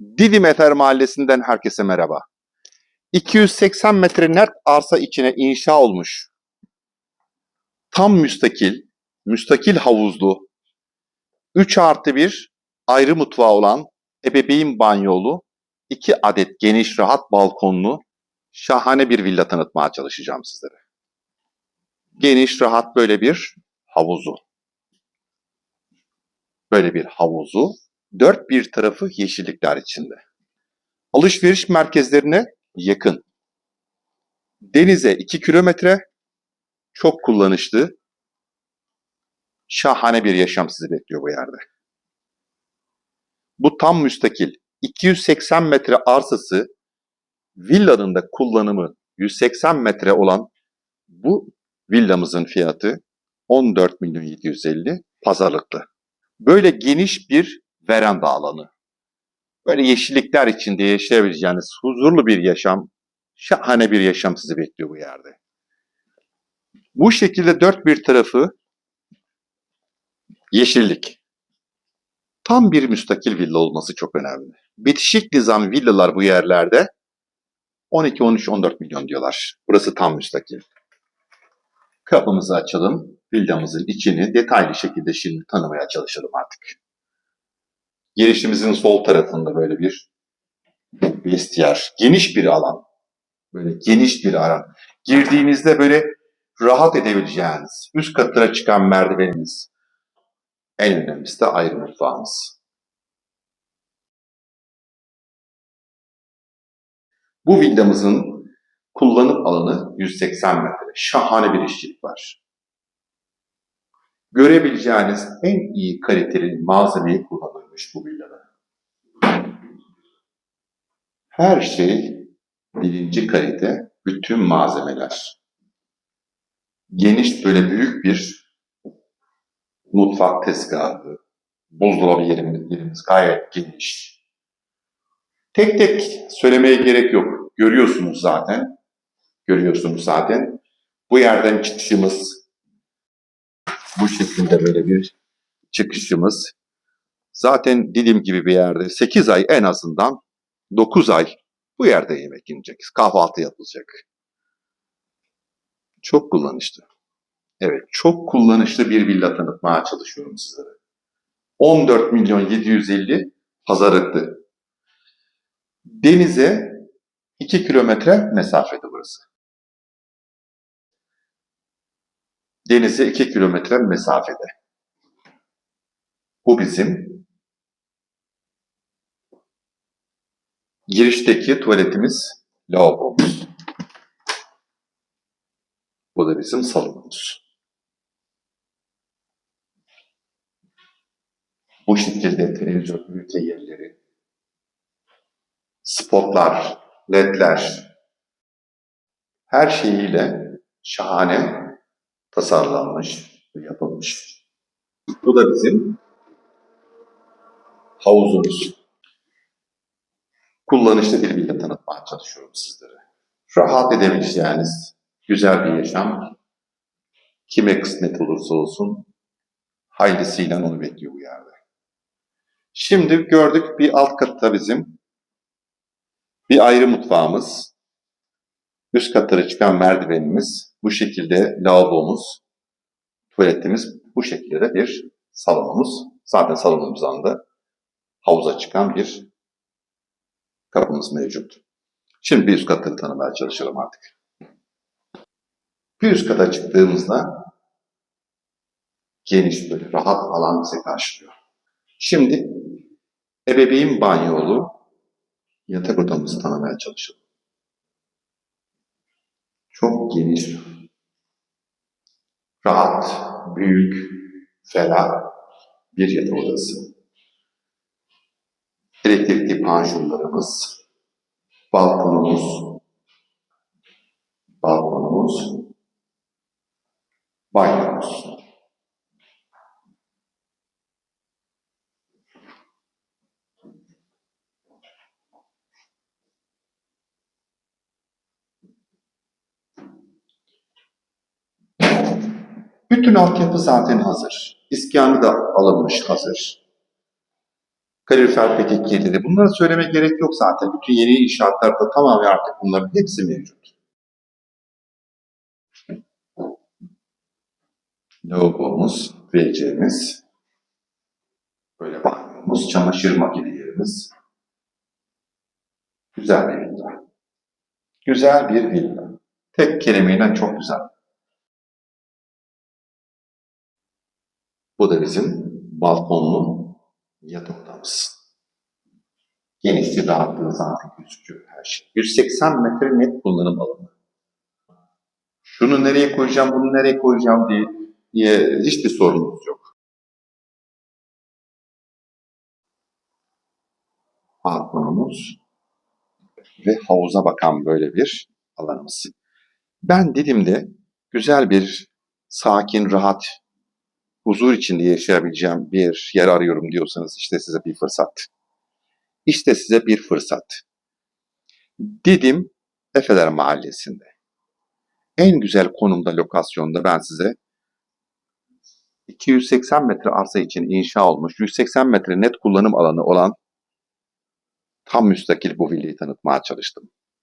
Didim Efer Mahallesi'nden herkese merhaba. 280 metre net arsa içine inşa olmuş. Tam müstakil, müstakil havuzlu, 3 artı 1 ayrı mutfağı olan ebeveyn banyolu, 2 adet geniş rahat balkonlu, şahane bir villa tanıtmaya çalışacağım sizlere. Geniş rahat böyle bir havuzu. Böyle bir havuzu, dört bir tarafı yeşillikler içinde. Alışveriş merkezlerine yakın. Denize 2 kilometre, çok kullanışlı, şahane bir yaşam sizi bekliyor bu yerde. Bu tam müstakil 280 metre arsası villanın da kullanımı 180 metre olan bu villamızın fiyatı 14 milyon 750 pazarlıklı. Böyle geniş bir veranda alanı. Böyle yeşillikler içinde yaşayabileceğiniz huzurlu bir yaşam, şahane bir yaşam sizi bekliyor bu yerde. Bu şekilde dört bir tarafı yeşillik. Tam bir müstakil villa olması çok önemli. Bitişik nizam villalar bu yerlerde 12, 13, 14 milyon diyorlar. Burası tam müstakil. Kapımızı açalım. Villamızın içini detaylı şekilde şimdi tanımaya çalışalım artık. Girişimizin sol tarafında böyle bir vestiyer. Geniş bir alan. Böyle geniş bir alan. Girdiğinizde böyle rahat edebileceğiniz, üst katlara çıkan merdiveniniz. En önemlisi de ayrı mutfağımız. Bu villamızın kullanım alanı 180 metre. Şahane bir işçilik var. Görebileceğiniz en iyi kaliteli malzemeyi kullanılmış bu villada. Her şey birinci kalite, bütün malzemeler. Geniş böyle büyük bir mutfak tezgahı, buzdolabı yerimiz, yerimiz gayet geniş. Tek tek söylemeye gerek yok. Görüyorsunuz zaten. Görüyorsunuz zaten. Bu yerden çıkışımız bu şekilde böyle bir çıkışımız. Zaten dilim gibi bir yerde 8 ay en azından 9 ay bu yerde yemek yenecek. Kahvaltı yapılacak. Çok kullanışlı. Evet, çok kullanışlı bir villa tanıtmaya çalışıyorum sizlere. 14 milyon 750 pazarlıklı. Denize 2 kilometre mesafede burası. Denize 2 kilometre mesafede. Bu bizim girişteki tuvaletimiz, lavabomuz. Bu da bizim salonumuz. Bu şekilde televizyon ünite yerleri, spotlar, ledler, her şeyiyle şahane tasarlanmış ve yapılmış. Bu da bizim havuzumuz. Kullanışlı bir villa tanıtmaya çalışıyorum sizlere. Rahat edebileceğiniz güzel bir yaşam kime kısmet olursa olsun hayırlısıyla onu bekliyor bu yerde. Şimdi gördük bir alt katta bizim bir ayrı mutfağımız, üst katlara çıkan merdivenimiz, bu şekilde lavabomuz, tuvaletimiz, bu şekilde de bir salonumuz. Zaten salonumuzdan da havuza çıkan bir kapımız mevcut. Şimdi bir üst katları tanımaya çalışalım artık. Bir üst kata çıktığımızda geniş böyle rahat alan bizi karşılıyor. Şimdi ebeveyn banyolu yatak odamızı tanımaya çalışalım. Çok geniş, rahat, büyük, ferah bir yatak odası. Elektrikli panjurlarımız, balkonumuz, balkonumuz, banyomuz. Bütün altyapı zaten hazır. İskanı da alınmış hazır. Kalorifer petekleri. Bunları söylemek gerek yok zaten. Bütün yeni inşaatlarda tamamen artık bunların hepsi mevcut. Lavabomuz, WC'miz, böyle banyomuz, çamaşır makinelerimiz. Güzel bir villa. Güzel bir villa. Tek kelimeyle çok güzel. Bu da bizim balkonlu yatak odamız. Genişliği rahatlığı zaten gözüküyor her şey. 180 metre net kullanım alanı. Şunu nereye koyacağım, bunu nereye koyacağım diye, diye hiçbir sorunumuz yok. Balkonumuz ve havuza bakan böyle bir alanımız. Ben Didim'de güzel bir sakin, rahat, huzur içinde yaşayabileceğim bir yer arıyorum diyorsanız işte size bir fırsat. İşte size bir fırsat. Didim Efeler Mahallesi'nde. En güzel konumda, lokasyonda ben size 280 metre arsa için inşa olmuş, 180 metre net kullanım alanı olan tam müstakil bu villayı tanıtmaya çalıştım.